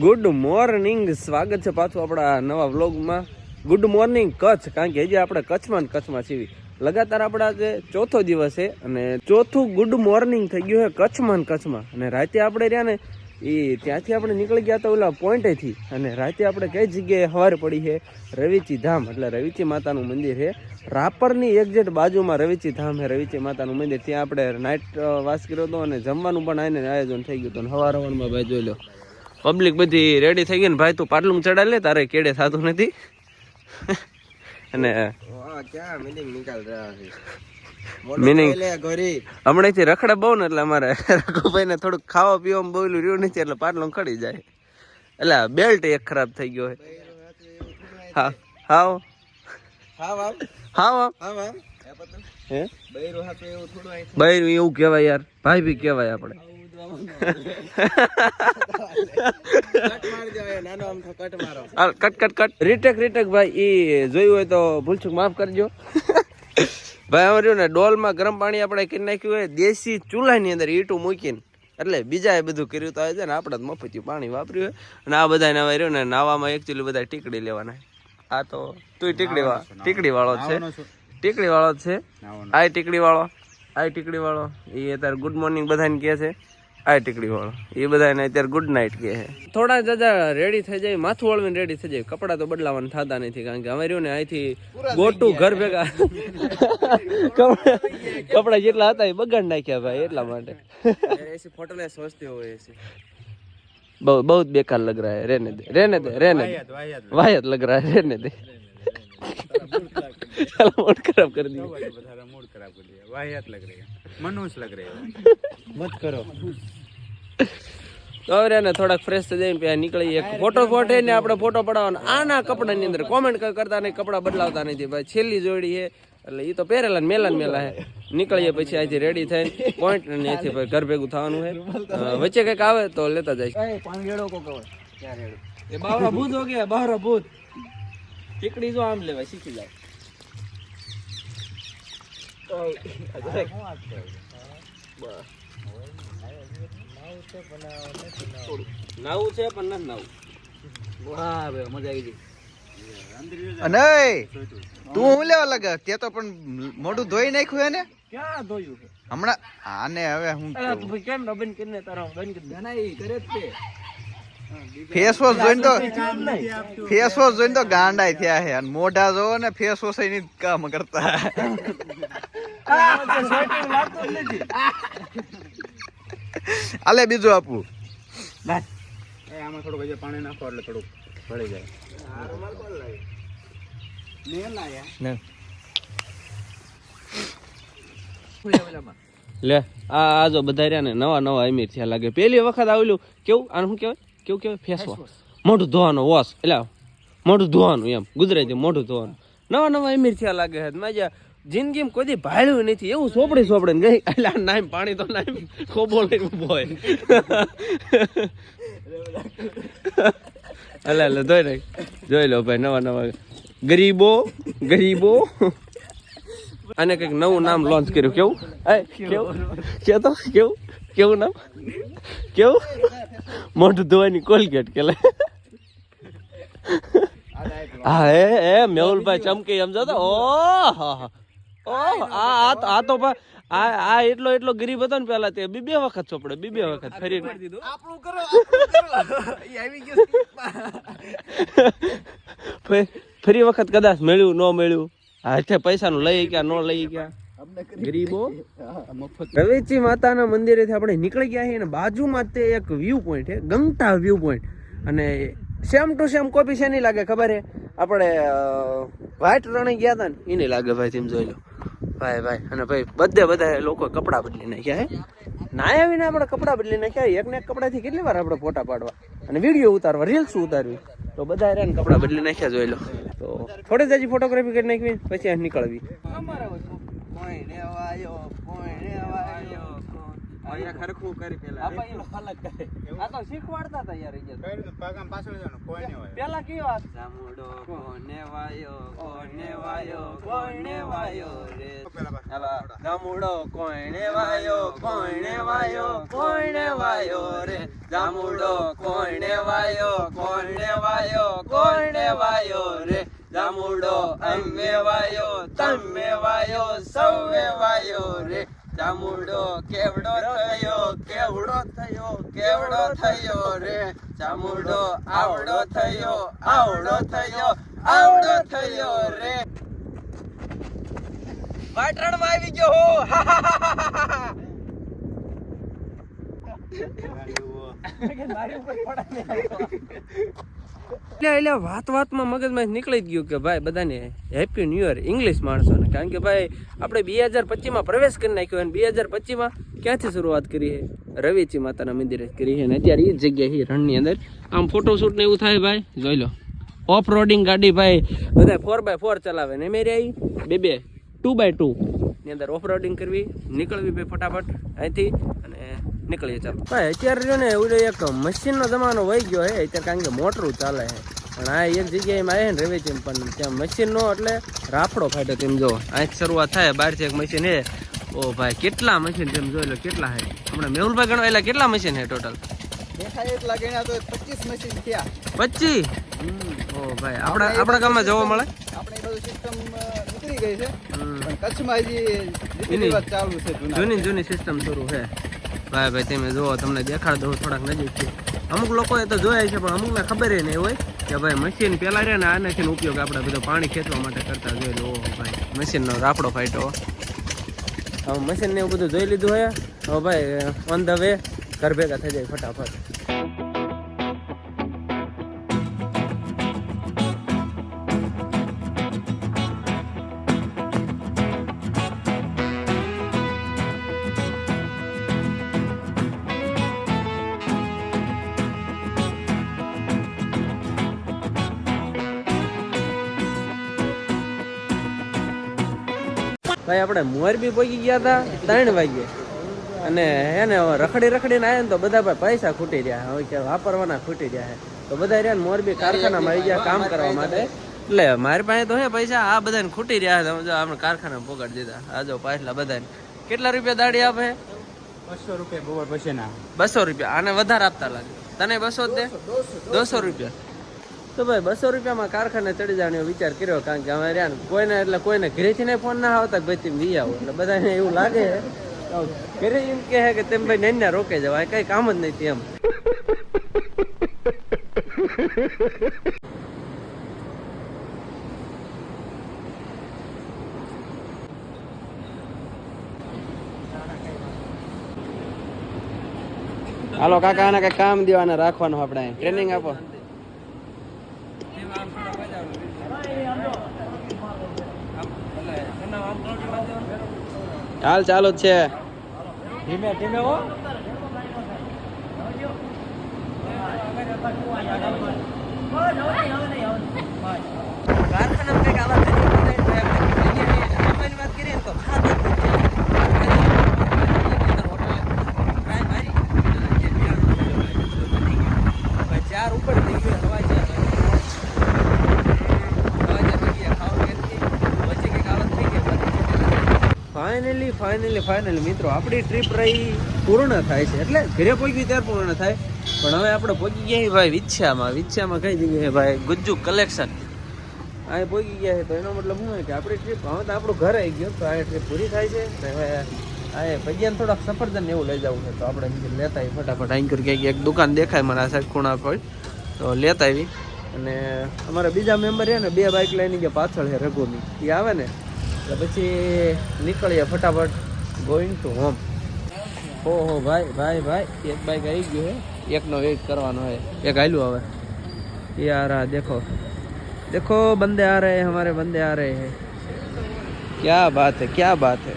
Good morning સ્વાગત છે પાછું આપણા નવા વ્લોગમાં ગુડ મોર્નિંગ કચ્છ. કારણ કે હજી આપણે કચ્છમાં કચ્છમાં છીએ. લગાતાર આપણા આજે ચોથો દિવસ છે અને ચોથું ગુડ મોર્નિંગ થઈ ગયું છે કચ્છમાં કચ્છમાં. અને રાતે આપણે રહ્યા ને એ ત્યાંથી આપણે નીકળી ગયા હતા ઓલા પોઈન્ટેથી અને રાતે આપણે કઈ જગ્યાએ હવાર પડી છે? રવિચી ધામ. એટલે રવિચી માતાનું મંદિર છે. રાપરની એક્ઝેક્ટ બાજુમાં રવિચી ધામ છે, રવિચી માતાનું મંદિર. ત્યાં આપણે નાઇટ વાસ કર્યો હતો અને જમવાનું પણ આવીને આયોજન થઈ ગયું હતું. અને હવાર હવારમાં ભાઈ જોઈ લો. પબ્લિક બધી રેડી થઈ ગઈ ને ભાઈ તું પાટલું ચડાવી લે તારે કેડે થતું નથી. અને મિનિંગ હમણાંથી રખડા બહુ ને એટલે અમારે રઘુભાઈને થોડુંક ખાવા પીવામાં બોલું રહ્યું નથી એટલે પાટલું ખડી જાય. એટલે બેલ્ટ એક ખરાબ થઈ ગયો હોય. હા હાવ. હા હા હે? બૈરું એવું કહેવાય યાર. ભાઈ બી કહેવાય આપણે. કટ મારી દેવાય નાનો આમ તો cut cut cut. Cut retake retake ભાઈ એ જોયું હોય તો ભૂલચૂક માફ કરજો. ભાઈ રહ્યું ને ડોલમાં ગરમ પાણી આપણે કરી નાખ્યું હોય દેશી ચૂલાની અંદર ઈટું મૂકીને. એટલે બીજાએ બધું કર્યું તો છે ને આપણે મફતિયું પાણી વાપર્યું હોય. અને આ બધા નવા રહ્યું ને નાવામાં એકચ્યુઅલી બધા ટીકડી લેવાના. આ તો તું ટીકડી વાળો ટીકડી વાળો જ છે. ટીકડી વાળો જ છે. આ ટીકડી વાળો આ ટીકડી વાળો. એ અત્યારે ગુડ મોર્નિંગ બધાને કહે છે. આ ટીકડી વાળો. એ બધા બધાને અત્યારે ગુડ નાઇટ કહે થોડા જજા રેડી થઈ જાય માથું ઓળવીને રેડી થઈ જાય. કપડાં તો બદલાવાનું થતા નથી કારણ કે અમે રહ્યું ને અહીંથી ગોટું ઘર ભેગા કપડાં જેટલા હતા એ બગાડ નાખ્યા ભાઈ એટલા માટે. ફોટો ને સસ્તી હોય છે બહુ બહુ બેકાર લગ રહા હે રહેને દે રહેને દે રહેને દે. વાયત લગ રહા હે રહેને દે. चलो मूड खराब कर दिया मूड खराब कर दिया वाहियात लग रही है मनुष्य लग रहे हो मत करो તો હવે ને થોડાક ફ્રેશ થઈ જઈને પછી નીકળી એક ફોટો ફોટે ને આપણે ફોટો પડાવવાનો આના કપડાની અંદર કોમેન્ટ કરતા નહીં કપડા બદલાવતા નથી ભાઈ છેલ્લી જોડી છે એટલે એ તો પહેરેલા ને મેલા ને મેલા હે નીકળીએ પછી અહીંથી રેડી થઈને પોઈન્ટ ને અહીંથી ભાઈ ઘર ભેગું થવાનું છે અ, વચ્ચે કંઈક આવે તો લેતા જાય पानी रेड़ो को कवर क्या रेड़ो એ બાવરા ભૂત હો ગયા બાવરા ભૂત ટીકડી જો આમ લેવાય શીખી જાય મજા આવી ગઈ. તું હું લેવા લાગે તે તો પણ મોઢું ધોઈ નાખ્યું એને? ક્યાં ધોયું? હમણાં આને હવે હું કેમ ન બંધ કરીને તારા બંધ કરી કરે જ તે. ફેસ વોશ જોઈને તો ફેસ વોશ જોઈને તો ગાંડાય થયા છે અને મોઢા જોવો ને ફેસ વોશ એની કામ કરતા. અલે બીજું આપું. આમાં થોડુંક પાણી નાખો એટલે થોડુંક ભળી જાય. લે આ આજો બધા રહ્યા ને નવા નવા અમીર થયા લાગે. પેલી વખત આવેલું. કેવું? આનું શું કહેવાય? કેવું કેવું ફેસ વોશ મોઢું ધોવાનું વોશ. એટલે મોઢું ધોવાનું એમ. ગુજરાતી મોઢું ધોવાનું. નવા નવા અમીર થયા લાગે છે. માજા જિંદગીમાં કોઈ ભાળ્યું નથી. એવું સોપડી સોપડે ને ગઈ. એટલે નામ પાણી તો નામ ખોબો લઈને ઊભો હોય. એટલે એટલે ધોઈ લે જોઈ લો ભાઈ નવા નવા. ગરીબો ગરીબો. અને કંઈક નવું નામ લોન્ચ કર્યું. કેવું? કેવું? કેતો? કેવું? કેવું નામ? કેવું? મોઢું ધોવાની કોલગેટ કે હા એ એ મેહુલભાઈ ચમકી એમ જતો? ઓ હા હા. ઓ આ આ તો- આ આ આ એટલો એટલો ગરીબ હતો ને પેલા તે બી બે વખત ચોપડે બી બે વખત ફરી- ફરી વખત કદાચ મળ્યું ન મળ્યું? હાથે પૈસાનું લઈ ગયા ન લઈ ગયા? ગરીબો? રવેચી માતાના મંદિરેથી આપણે નીકળી ગયા છીએ અને બાજુમાં તે એક વ્યૂ પોઈન્ટ છે ગંગટા વ્યૂ પોઈન્ટ અને સેમ ટુ સેમ કોપી છે નહીં લાગે ખબર છે આપણે વ્હાઈટ રણે ગયા હતા ને એને લાગે ભાઈ તેમ જોઈ લો. ભાઈ ભાઈ અને ભાઈ બધે બધા લોકો કપડાં બદલી નાખ્યા હે. નાય આવીને આપણે કપડાં બદલી નાખ્યા એકને એક કપડાથી કેટલી વાર આપણે ફોટા પાડવા? અને વીડિયો ઉતારવા રીલ્સ ઉતારવી. તો બધા રહ્યા ને કપડાં બદલી નાખ્યા જોઈ લો. તો થોડી જ હજી ફોટોગ્રાફી કરી નાખવી પછી અહીં નીકળવી. કોઈ ને વાયો. વાયો અહીંયા ખરખું કરી પેલા આ તો શીખવાડતા હતા યાર કઈ રીતે પગ પાછળ જવાનું કોઈ નહીં પેલા કેવી વાત? જામુડો કોને વાયો કોને વાયો કોને વાયો રે. જામુડો કોઈને વાયો કોઈને વાયો કોઈને વાયો રે. જામુડો કોઈને ચામુડો અમે વાયો તમે વાયો સૌએ વાયો રે. ચામુડો કેવડો થયો કેવડો થયો કેવડો થયો રે. ચામુડો આવડો થયો આવડો થયો આવડો થયો રે. પાટણમાં આવી ગયો હો. હા હા હા હા મારી એટલે એટલે વાત વાતમાં મગજમાં નીકળી જ ગયું કે ભાઈ બધાને હેપી ન્યુ યર ઇંગ્લિશ માણસોને. કારણ કે ભાઈ, આપણે બે હજાર પચીસમાં પ્રવેશ કરી નાખ્યો અને બે હજાર પચીસમાં ક્યાંથી શરૂઆત કરી છે રવેચી માતાના મંદિરે કરી છે અને અત્યારે એ જ જગ્યાએ રણની અંદર. આમ ફોટોશૂટ ને એવું થાય ભાઈ? જોઈ લો. ઓફ રોડિંગ ગાડી ભાઈ બધા ફોર બાય ફોર ચલાવે ને મેં રહી બે બે ટુ બાય ટુ ની અંદર ઓફ રોડિંગ કરવી, નીકળવી ભાઈ ફટાફટ. અહીંથી નીકળીએ ચાલો. ભાઈ અત્યારે જો ને એવું એક મશીનનો જમાનો વહી ગયો હે અત્યારે કારણ કે મોટરું ચાલે છે પણ આ એક જગ્યાએ માં આવે ને રેવેચી પણ ત્યાં મશીનનો એટલે રાફડો ફાટે તેમ જો અહીં શરૂઆત થાય બહારથી એક મશીન હે. ઓ ભાઈ કેટલા મશીન તેમ જોઈ લો કેટલા હે. હમણાં મેહુલભાઈ ગણો એટલે કેટલા મશીન હે ટોટલ એટલા ગણ્યા તો પચીસ મશીન થયા. પચી? ઓ ભાઈ આપણા આપણા ગામમાં જોવા મળે? આપણે બધું સિસ્ટમ નીકળી ગઈ છે. પણ કચ્છમાં હજી ચાલુ છે જૂની જૂની સિસ્ટમ શરૂ છે ભાઈ ભાઈ, તમે જુઓ, તમને દેખાડ દઉં, થોડાક નજીક છે અમુક લોકોએ તો જોયા છે, પણ અમુકને ખબર એ નહીં હોય કે ભાઈ મશીન પેલા રે ને આનાથી ઉપયોગ આપણે બધો પાણી ખેંચવા માટે કરતા જોઈ ઓહો, ભાઈ. મશીનનો રાફડો ફાટ્યો હવે મશીન ને એવું બધું જોઈ લીધું હે હવે ભાઈ ઓન ધ વે ઘર ભેગા થઈ જાય ફટાફટ. ભાઈ આપણે મોરબી પહોંચી ગયા હતા ત્રણ વાગે અને હે ને રખડી રખડીને આવ્યા ને તો બધા ભાઈ પૈસા ખૂટી રહ્યા હવે કે વાપરવાના ખૂટી રહ્યા છે તો બધા રહ્યા ને મોરબી કારખાનામાં આવી ગયા કામ કરવા માટે. એટલે મારી પાસે તો હે પૈસા આ બધાને ખૂટી રહ્યા છે સમજો આપણે કારખાના પોગાડી દીધા. આ જો પાછલા બધાને. કેટલા રૂપિયા દાડી આપે? બસો રૂપિયા બસો રૂપિયા. આને વધારે આપતા લાગે. તને બસો જ દે? દોસો રૂપિયા. તો ભાઈ બસો રૂપિયામાં કારખાને ચડી જવાનો વિચાર કર્યો, કારણ કે અમે રહ્યા કોઈને, એટલે કોઈને ઘરેથી ફોન ના આવતા ભાઈ તમે વી આવો. એટલે બધાને એવું લાગે ઘરે એમ કહે કે તેમ ભાઈ નૈના રોકે જવાય કઈ કામ જ નહીં એમ. હાલો કાકા, આને કઈ કામ દેવાના રાખવાનું આપણે. ટ્રેનિંગ આપો. હાલ ચાલુ જ છે. ધીમે ધીમે હો. કંઈક આવા જમવાની વાત કરીએ ને તો ખાધું ચાર ઉપર થઈ ગયો હવા ચાર ફાઇનલી ફાઇનલી ફાઇનલી મિત્રો, આપણી ટ્રીપ રહી પૂર્ણ થાય છે. એટલે ઘરે પહોંચી ત્યારે પૂર્ણ થાય. પણ હવે આપણે પહોંચી ગયા ભાઈ વિચ્છામાં. વિચ્છામાં કઈ જગ્યાએ ભાઈ ગુજ્જુ કલેક્શન આ પહોંચી ગયા છે તો એનો મતલબ શું કે આપણી ટ્રીપ હવે તો આપણું ઘર આવી ગયું તો આ ટ્રીપ પૂરી થાય છે. તો હવે આ ભજીયાને થોડાક સફરજન એવું લઈ જવું છે. તો આપણે લેતા આવી ફટાફટ. અહીં કરી એક દુકાન દેખાય મને આ સાઈડ ખૂણા તો લેતા આવી અને અમારા બીજા મેમ્બર છે ને, બે બાઇક લઈને ગયા પાછળ છે રઘુની. એ આવે ને? એટલે પછી નીકળીએ ફટાફટ ગોઈંગ ટુ હોમ હો હો ભાઈ ભાઈ ભાઈ, એક બાઈક આવી ગયું હે. એકનો વેઇટ કરવાનો હોય એક આયલું હવે. એ આ દેખો. દેખો, બંદે આ રહે હમારે બંદે આ રહે હે. ક્યા બાત હે, ક્યા બાત હે?